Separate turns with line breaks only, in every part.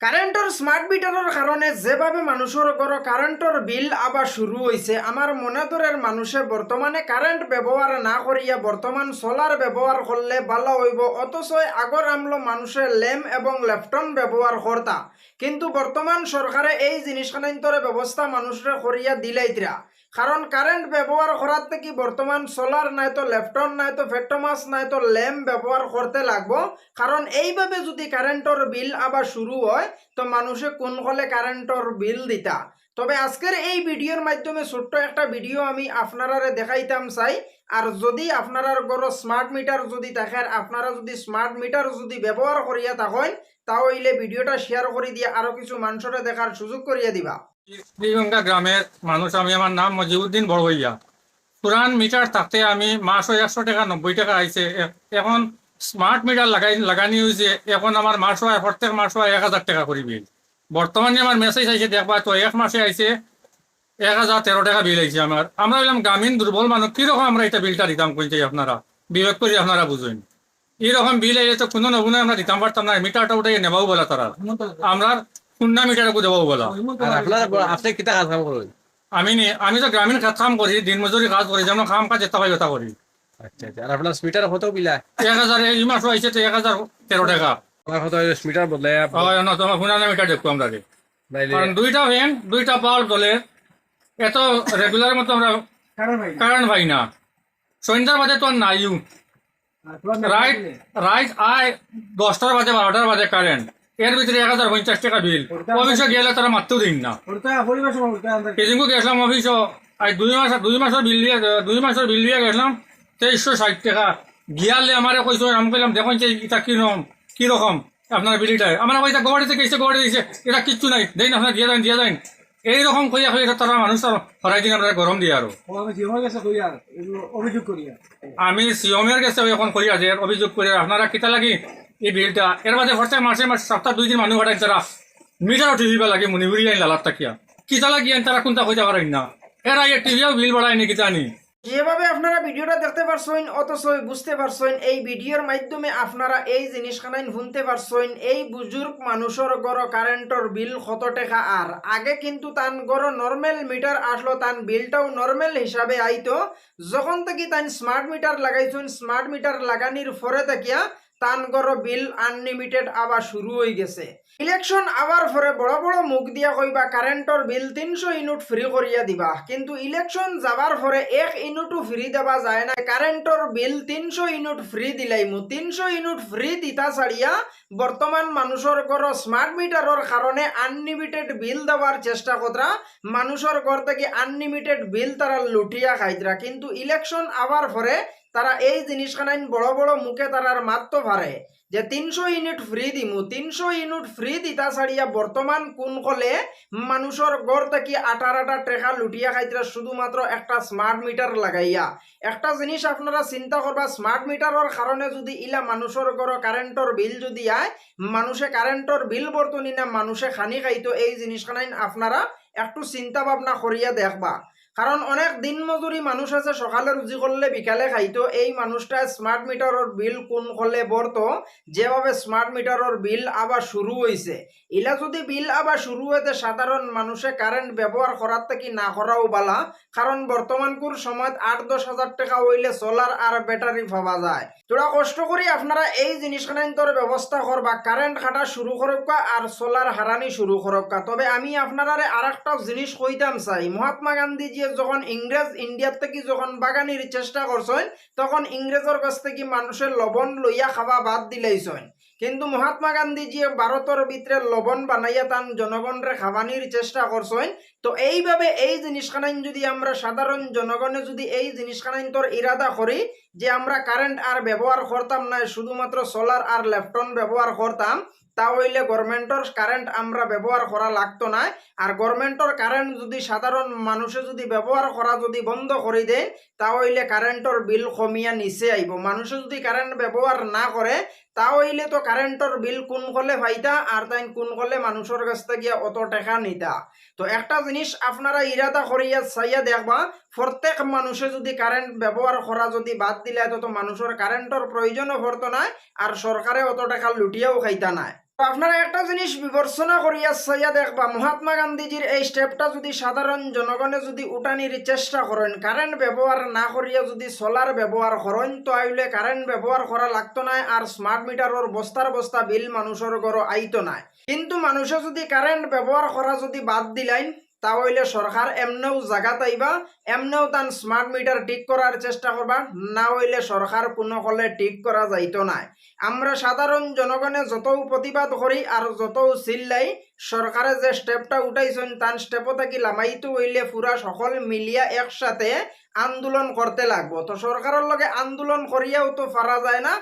কারেন্টর smart মিটারের কারণে যেভাবে মানুষের ঘর কারেন্টর বিল আবার শুরু হয়েছে আমার মনে ধরের মানুষে বর্তমানে কারেন্ট ব্যবহার না করিয়া বর্তমান সোলার ব্যবহার করলে ভালো হইব অথচ আগর আমলো মানুষের ল্যাম্প এবং ল্যাপটন ব্যবহার করতা কিন্তু বর্তমান সরকারে এই জিনিসখানান্তরে ব্যবস্থা মানুষের করিয়া দিলাইতরা কারণ কারেন্ট ব্যবহার করার থেকে বর্তমান সোলার নাই তো ল্যাপটপ নাই তো ফেটোমাস নাই তো ল্যাম্প ব্যবহার করতে লাগবো। কারণ এইভাবে যদি কারেন্টর বিল আবার শুরু হয়, তো মানুষে কোন হলে কারেন্টর বিল দিতা। তবে আজকের এই ভিডিওর মাধ্যমে ছোট্ট একটা ভিডিও আমি আপনারারে দেখাইতাম চাই। আর যদি আপনারার গড় স্মার্ট মিটার যদি থাকেন আপনারা যদি স্মার্ট মিটার যদি ব্যবহার করিয়া থাকেন, তাহলে ভিডিওটা শেয়ার করে দিয়ে আরও কিছু মানুষরে দেখার সুযোগ করিয়া দিবা।
শ্রীগঙ্গা গ্রামের মানুষ, আমি আমার নাম মজিউদ্দিন বড়বইয়া পুরান মিটার থাকতে আমি মাসও একশো টাকা, নব্বই টাকা আইছে। এখন স্মার্ট মিটার লাগাই, লাগানি হয়েছে এখন আমার মাসও হয় প্রত্যেক মাসও হয় এক হাজার টাকা করে বিল বর্তমানে আমার মেসেজ আইছে, দেখবা তো, এক মাসে আইছে, এক হাজার তেরো টাকা বিল আইছে আমার। আমরা বললাম গ্রামীণ দুর্বল মানুষ, কীরকম আমরা এটা বিলটা দিতাম কইতে আপনারা? বিবেক করে আপনারা বুঝুন। এরকম বিল আইলে তো কোনো নমুনা আমরা দিতাম পারতাম না, মিটারটা উঠে নেবাও বলা তারা। আমরা মিটারকে দেবাও বলা।
আর আপনার আপনি কিতা কাজ কাম করেন
আমি আমি তো গ্রামীণ কাজ কাম করি দিন মজুরি কাজ করি যেমন কাম কাজ এটা পাই ওটা করি
আচ্ছা আচ্ছা। আর আপনার স্মিটার কত বিলা
এক হাজার এই মাসও আইছে তো এক হাজার তেরো টাকা।
আমার কত স্মিটার
না তোমার মিটার দেখব আমরা কারণ দুইটা ফ্যান দুইটা বাল্ব দলে এত রেগুলার মতো আমরা কারণ ভাই না। সন্ধ্যার বাজে তো নাইও। রাইট রাইট আয় দশটার বাজে বারোটার বাজে কারেন্ট এর ভিতরে এক হাজার পঞ্চাশ টাকা বিল অফিসে গেলে তারা মারতেও দিন না। সেদিনকে গেছিলাম অফিস আজ দুই মাস দুই মাসের বিল দিয়ে দুই মাসের বিল দিয়ে গেছিলাম তেইশশো ষাট টাকা। গিয়ালে আমারে কইছো আমি কইলাম দেখুন যে এটা কীরকম কীরকম আপনার বিলটা আমার কইতা গড়িতে কেসে গড়ি দিয়েছে এটা কিচ্ছু নাই দেন আপনার দিয়ে দেন দিয়ে দেন। এইরকম কইয়া কইয়া তারা মানুষ হরাই দিন আমরা গরম দিয়ে আরও।
অভিযোগ করিয়া।
আমি সিওমের কাছে এখন করি আছে অভিযোগ করে আপনারা কিতা লাগি এই বিলটা। এর বাদে প্রত্যেক মাসে মাসে, সপ্তাহ দুই দিন মানুষ হঠাৎ তারা মিটারও টিভি লাগে মনিপুরি আইন লালার তাকিয়া। কিতা লাগি আইন তারা কোনটা কইতে পারেন না এরা এই টিভিও বিল বাড়ায়নি কিতা নি
যেভাবে আপনারা ভিডিওটা দেখতে পারছেন অথচ বুঝতে পারছেন, এই ভিডিওর মাধ্যমে আপনারা এই জিনিসখানাই শুনতে পারছেন, এই বুজুর্গ মানুষের গড় কারেন্টর বিল কত টাকা আর আগে কিন্তু তান গড় নর্মাল মিটার আসলো, তান বিলটাও নর্মাল হিসাবে আইতো। যখন থেকে তান স্মার্ট মিটার লাগাইছেন স্মার্ট মিটার লাগানির পরে থাকিয়া তান গড় বিল আনলিমিটেড আবার শুরু হয়ে গেছে। ইলেকশন আবার পরে বড় বড় মুখ দিয়া কইবা কারেন্টর বিল তিনশো ইউনিট ফ্রি করিয়া দিবা। কিন্তু ইলেকশন যাবার পরে এক ইউনিটও ফ্রি দেওয়া যায় না কারেন্টর বিল তিনশো ইউনিট ফ্রি দিলাইমু তিনশো ইউনিট ফ্রি দিতা ছাড়িয়া বর্তমান মানুষের ঘর স্মার্ট মিটারের কারণে আনলিমিটেড বিল দেওয়ার চেষ্টা করা মানুষের ঘর থেকে আনলিমিটেড বিল তারা লুটিয়া খাইতরা কিন্তু ইলেকশন আবার পরে তারা এই জিনিসখানাইন বড় বড় মুখে তারার মাত্র পারে যে তিনশো ইউনিট ফ্রি দিমু, তিনশো ইউনিট ফ্রি দিতা ছাড়িয়া বর্তমান কোন কলে মানুষের গড় থেকে আটার আটার টেকা লুটিয়া খাইতরা শুধুমাত্র একটা স্মার্ট মিটার লাগাইয়া। একটা জিনিস আপনারা চিন্তা করবা স্মার্ট মিটারের কারণে যদি ইলা মানুষের গড় কারেন্টর বিল যদি আয়, মানুষে কারেন্টর বিল বর্তনি না মানুষে খানি খাইতো, এই জিনিসখানাইন আপনারা একটু চিন্তা ভাবনা করিয়া দেখবা। কারণ অনেক দিন মজুরি মানুষ আছে, সকালে রুজি করলে বিকালে খাইতো এই মানুষটা স্মার্ট মিটারের বিল কোন করলে বর্ত যেভাবে স্মার্ট মিটারের বিল আবার শুরু হয়েছে ইলা যদি বিল আবার শুরু হইতে সাধারণ মানুষে কারেন্ট ব্যবহার করার থেকে না করাও বালা? কারণ বর্তমানকুর সময় আট দশ হাজার টাকা হইলে সোলার আর ব্যাটারি পাওয়া যায়। তোরা কষ্ট করি আপনারা এই জিনিসখানান্তর ব্যবস্থা করবা কারেন্ট খাটা শুরু করবা আর সোলার হারানি শুরু করবা তবে আমি আপনারা আর একটা জিনিস কইতাম চাই। মহাত্মা গান্ধী যে যখন ইংরেজ ইন্ডিয়ার থেকে যখন বাগানির চেষ্টা করছেন, তখন ইংরেজের কাছ থেকে মানুষের লবণ লইয়া খাওয়া বাদ দিলাইছেন। কিন্তু মহাত্মা গান্ধীজিয়ে ভারতের ভিতরে লবণ বানাইয়া তান জনগণরে খাওয়ানির চেষ্টা করছেন তো এইভাবে এই জিনিসখানাইন যদি আমরা সাধারণ জনগণে যদি এই জিনিসখানাইন তোর ইরাদা করি যে আমরা কারেন্ট আর ব্যবহার করতাম না, শুধুমাত্র সোলার আর ল্যাপটপ ব্যবহার করতাম, তা হইলে গভর্নমেন্টর কারেন্ট আমরা ব্যবহার করা লাগতো না। আর গভর্নমেন্টর কারেন্ট যদি সাধারণ মানুষে যদি ব্যবহার করা যদি বন্ধ করে দেয়, তা হইলে কারেন্টর বিল কমিয়া নিচে আইব। মানুষে যদি কারেন্ট ব্যবহার না করে, তা হইলে তো কারেন্টর বিল কোন কলে ফাইতা আর তাই কোন কলে মানুষের কাছ থেকে অত টাকা নিতা। তো একটা জিনিস আপনারা ইরাদা করিয়া চাইয়া দেখবা প্রত্যেক মানুষে যদি কারেন্ট ব্যবহার করা যদি বাদ দিলে, তো মানুষের কারেন্টর প্রয়োজনও পড়তো না আর সরকারে অত টাকা লুটিয়াও খাইতা নাই। আপনারা একটা জিনিস বিবেচনা করিয়া চাইয়া দেখবা, মহাত্মা গান্ধীজির এই স্টেপটা যদি সাধারণ জনগণে যদি উঠানির চেষ্টা করেন কারেন্ট ব্যবহার না করিয়া যদি সোলার ব্যবহার করেন তো আইলে কারেন্ট ব্যবহার করা লাগতো না আর স্মার্ট মিটারের বস্তার বস্তা বিল মানুষের ঘর আইতো না কিন্তু মানুষে যদি কারেন্ট ব্যবহার করা যদি বাদ দিলাইন তাহলে সরকার এমনেও জায়গা তাইবা এমনেও তান স্মার্ট মিটার ঠিক করার চেষ্টা করবা, না হইলে সরকার কোনো হলে ঠিক করা যাইতো না আমরা সাধারণ জনগণে যত প্রতিবাদ করি আর যত চিল্লাই সরকারে যে স্টেপটা উঠাইছেন, তান স্টেপও থাকি লামাইতো হইলে পুরা সকল মিলিয়া একসাথে আন্দোলন করতে লাগবো। তো সরকারের লগে আন্দোলন করিয়াও তো পারা যায় না।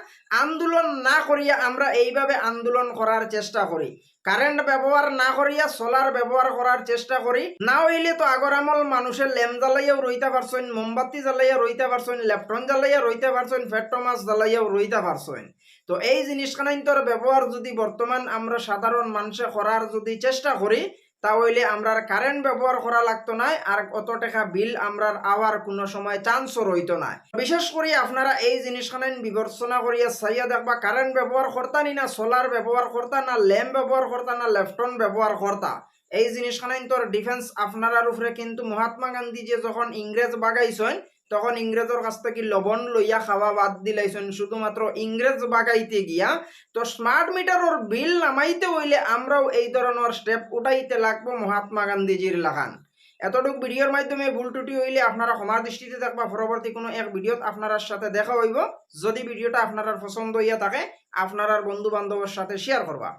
আন্দোলন না করিয়া আমরা এইভাবে আন্দোলন করার চেষ্টা করি। কারেন্ট ব্যবহার না করিয়া সোলার ব্যবহার করার চেষ্টা করি। না হইলে তো আগর আমল মানুষের ল্যাম্প জ্বালাইয়াও রইতে পারছেন মোমবাতি জ্বালাইয়া রইতে পারছেন ল্যাপটন জ্বালাইয়া রইতে পারছেন ফেট্টোমাস জ্বালাইয়াও রইতে পারছেন তো এই জিনিসখানাইন্তর ব্যবহার যদি বর্তমান আমরা সাধারণ মানুষে করার যদি চেষ্টা করি, তাহলে আমরা কারেন্ট ব্যবহার করা লাগতো না আর অত টাকা বিল আমরা আওয়ার কোনো সময় চান্সও রইতো না বিশেষ করে আপনারা এই জিনিসখানাইন বিবেচনা করিয়া চাইয়া দেখবা কারেন্ট ব্যবহার করতা নি না সোলার ব্যবহার করতা না ল্যাম্প ব্যবহার করতা না লেফটন ব্যবহার করতা এই জিনিসখানাইন তোর ডিফেন্স আপনার উপরে কিন্তু মহাত্মা গান্ধী যে যখন ইংরেজ বাগাইছেন, তখন ইংরেজের কাছ থেকে লবণ লইয়া খাওয়া বাদ দিলাইছেন। শুধুমাত্র ইংরেজ বাগাইতে গিয়া, তো স্মার্ট মিটারের বিল নামাইতে হইলে আমরাও এই ধরনের স্টেপ উঠাইতে লাগবো মহাত্মা গান্ধীজির লাগান এতটুক ভিডিওর মাধ্যমে ভুল ত্রুটি হইলে আপনারা ক্ষমার দৃষ্টিতে দেখবা পরবর্তী কোনো এক ভিডিওত আপনার সাথে দেখা হইব। যদি ভিডিওটা আপনার পছন্দ হইয়া থাকে আপনার বন্ধু বান্ধবের সাথে শেয়ার করবা